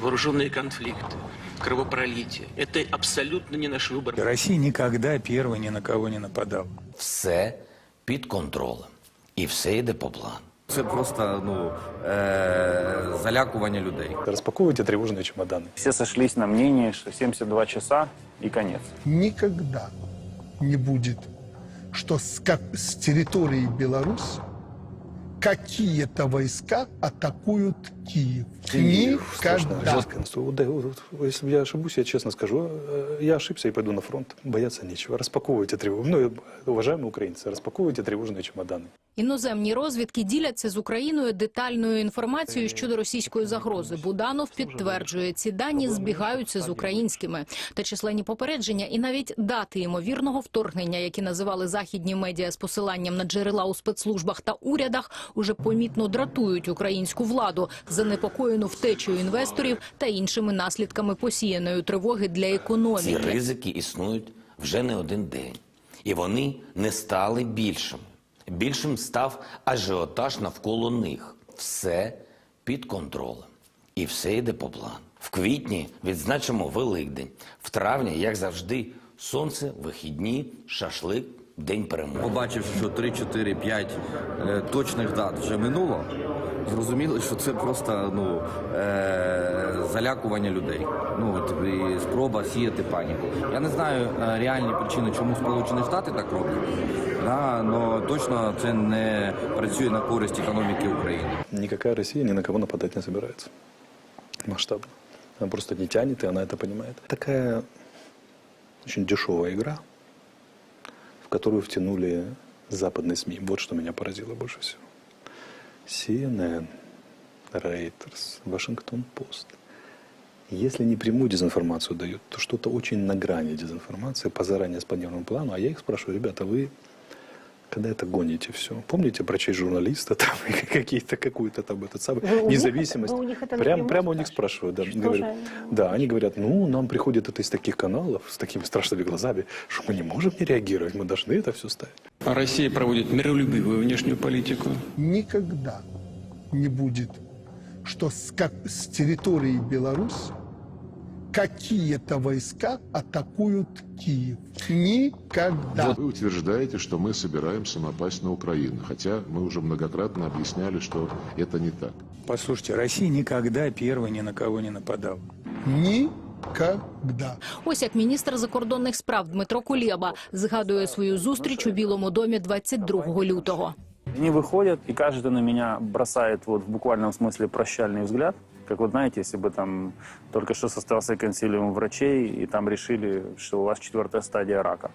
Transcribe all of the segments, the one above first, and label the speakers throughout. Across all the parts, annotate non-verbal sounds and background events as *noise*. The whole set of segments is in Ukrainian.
Speaker 1: вооруженные конфликты, кровопролитие. Это абсолютно не наш выбор.
Speaker 2: Россия никогда первой ни на кого не нападала.
Speaker 3: Все під контролем. І все йде по плану.
Speaker 4: Це просто ну, е- залякування людей.
Speaker 2: Распаковывайте тревожные чемоданы.
Speaker 5: Все сошлись на мнении, что 72 часа и конец.
Speaker 6: никогда не будет, что с, как, с территории Беларуси какие-то войска атакуют Киев. Никогда.
Speaker 2: Жестко. Вот, да, вот, вот, Если я ошибусь, я честно скажу, э, я ошибся и пойду на фронт. Бояться нечего. Распаковывайте тревожные, ну, уважаемые украинцы, распаковывайте тревожные чемоданы.
Speaker 7: Іноземні розвідки діляться з Україною детальною інформацією щодо російської загрози. Буданов підтверджує, ці дані збігаються з українськими. Та численні попередження і навіть дати ймовірного вторгнення, які називали західні медіа з посиланням на джерела у спецслужбах та урядах, уже помітно дратують українську владу, занепокоєну втечею інвесторів та іншими наслідками посіяної тривоги для
Speaker 3: Ці
Speaker 7: економіки.
Speaker 3: ризики існують вже не один день. І вони не стали більшими. Більшим став ажіотаж навколо них. Все під контролем. І все йде по плану. В квітні відзначимо Великдень. В травні, як завжди, сонце, вихідні, шашлик, день перемоги.
Speaker 4: Побачивши, що 3, 4, 5 е, точних дат вже минуло, зрозуміли, що це просто ну, е- залякування людей. Ну, от, і спроба сіяти паніку. Я не знаю е, реальні причини, чому Сполучені Штати так роблять, да, але точно це не працює на користь економіки України.
Speaker 2: Никакая Россия ни на кого нападать не собирается. Масштабно. Она просто не тянет, и она это понимает. Такая очень дешевая игра, которую втянули западные СМИ. Вот что меня поразило больше всего. CNN, Reuters, Washington Пост. Если не прямую дезинформацию дают, то что-то очень на грани дезинформации по заранее спланированному плану. А я их спрашиваю, ребята, вы когда это гоните все. Помните про честь журналиста, там, и *laughs* какие-то, какую-то там этот самый,
Speaker 8: Вы у них-
Speaker 2: независимость.
Speaker 8: вы у них это
Speaker 2: прям,
Speaker 8: напрямую
Speaker 2: прямо у них
Speaker 8: спрашиваете?
Speaker 2: спрашивают, да.
Speaker 8: Что
Speaker 2: говорят,
Speaker 8: же они?
Speaker 2: да, они говорят, ну, нам приходит это из таких каналов, с такими страшными глазами, что мы не можем не реагировать, мы должны это все ставить.
Speaker 1: А Россия проводит миролюбивую внешнюю политику.
Speaker 6: Никогда не будет, что с, как, с территории Беларуси какие-то войска атакуют Киев. Никогда.
Speaker 9: Вы утверждаете, что мы собираемся напасть на Украину, хотя мы уже многократно объясняли, что это не так.
Speaker 2: Послушайте, Россия никогда первой ни на кого не нападала.
Speaker 6: Никогда.
Speaker 7: Ось як міністр закордонних справ Дмитро Кулєба згадує свою зустріч у Білому домі 22 лютого.
Speaker 5: Они выходят, и каждый на меня бросает вот в буквальном смысле прощальный взгляд. Как вот знаете, если бы там только что состоялся консилиум врачей, и там решили, что у вас четвертая стадия рака.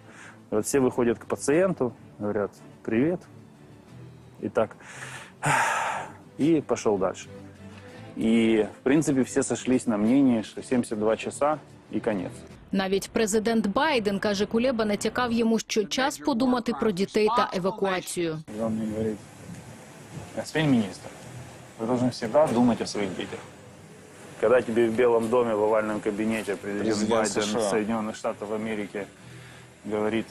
Speaker 5: И вот все выходят к пациенту, говорят «привет», и так, *sighs* и пошел дальше. И, в принципе, все сошлись на мнении, что 72 часа и конец.
Speaker 7: Навіть президент Байден каже, Кулєба натякав йому, що час подумати про дітей та евакуацію.
Speaker 5: И он мне говорит, господин министр, вы должны всегда думать о своих детях. Когда тебе в Белом доме, в овальном кабинете президент, Байден Соединенных Штатов Америки говорит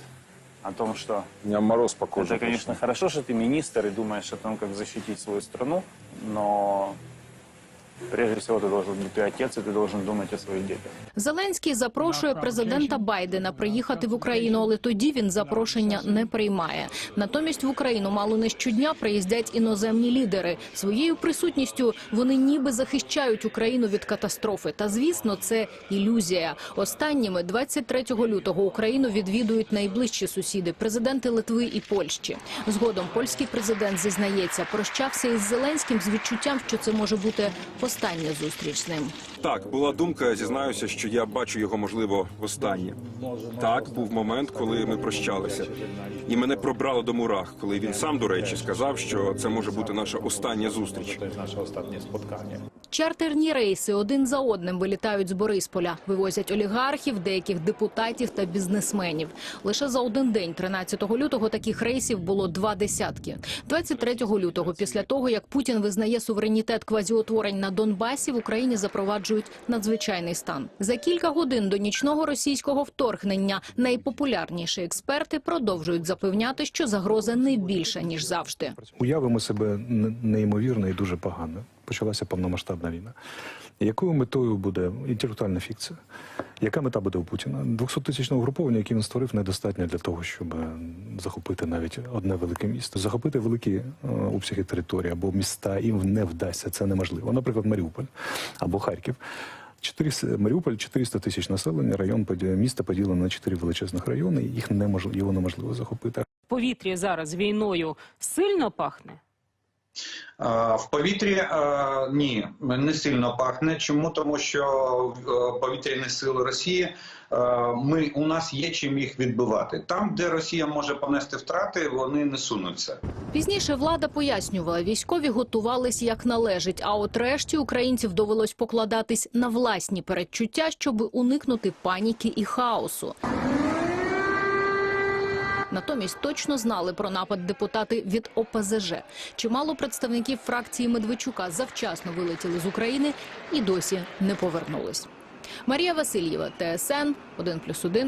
Speaker 5: о том, что
Speaker 10: У меня мороз по коже.
Speaker 5: это, конечно, хорошо, что ты министр и думаешь о том, как защитить свою страну, но прежде всего ты должен быть ты отец, и ты должен думать о своих детях.
Speaker 7: Зеленський запрошує президента Байдена приїхати в Україну, але тоді він запрошення не приймає. Натомість в Україну мало не щодня приїздять іноземні лідери. Своєю присутністю вони ніби захищають Україну від катастрофи. Та звісно, це ілюзія. Останніми 23 лютого Україну відвідують найближчі сусіди президенти Литви і Польщі. Згодом польський президент зізнається, прощався із Зеленським з відчуттям, що це може бути остання зустріч з ним.
Speaker 10: Так, була думка, зізнаюся, що я бачу його, можливо, востаннє. Так, був момент, коли ми прощалися. І мене пробрало до мурах, коли він сам, до речі, сказав, що це може бути наша остання зустріч.
Speaker 7: Чартерні рейси один за одним вилітають з Борисполя. Вивозять олігархів, деяких депутатів та бізнесменів. Лише за один день, 13 лютого, таких рейсів було два десятки. 23 лютого, після того, як Путін визнає суверенітет квазіутворень на Донбасі, в Україні запроваджують надзвичайний стан. За кілька годин до нічного російського вторгнення найпопулярніші експерти продовжують запевняти, що загроза не більша, ніж завжди.
Speaker 2: Уявимо себе неймовірно і дуже погано. Почалася повномасштабна війна. Якою метою буде інтелектуальна фікція? Яка мета буде у Путіна? 200-тисячного угруповання, яке він створив, недостатньо для того, щоб е, захопити навіть одне велике місто. Захопити великі е, обсяги території або міста їм не вдасться. Це неможливо. Наприклад, Маріуполь або Харків. 400, Маріуполь 400 тисяч населення, район міста поділено на чотири величезних райони. Їх неможливо його неможливо захопити.
Speaker 8: Повітря зараз війною сильно пахне?
Speaker 11: Е, В повітрі е, ні, не сильно пахне. Чому? Тому що е, повітряні сили Росії ми у нас є чим їх відбивати. Там, де Росія може понести втрати, вони не сунуться.
Speaker 7: Пізніше влада пояснювала, військові готувались як належить, а от решті українців довелось покладатись на власні передчуття, щоб уникнути паніки і хаосу. Натомість точно знали про напад депутати від ОПЗЖ. Чимало представників фракції Медведчука завчасно вилетіли з України і досі не повернулись. Марія Васильєва, ТСН 1+,1.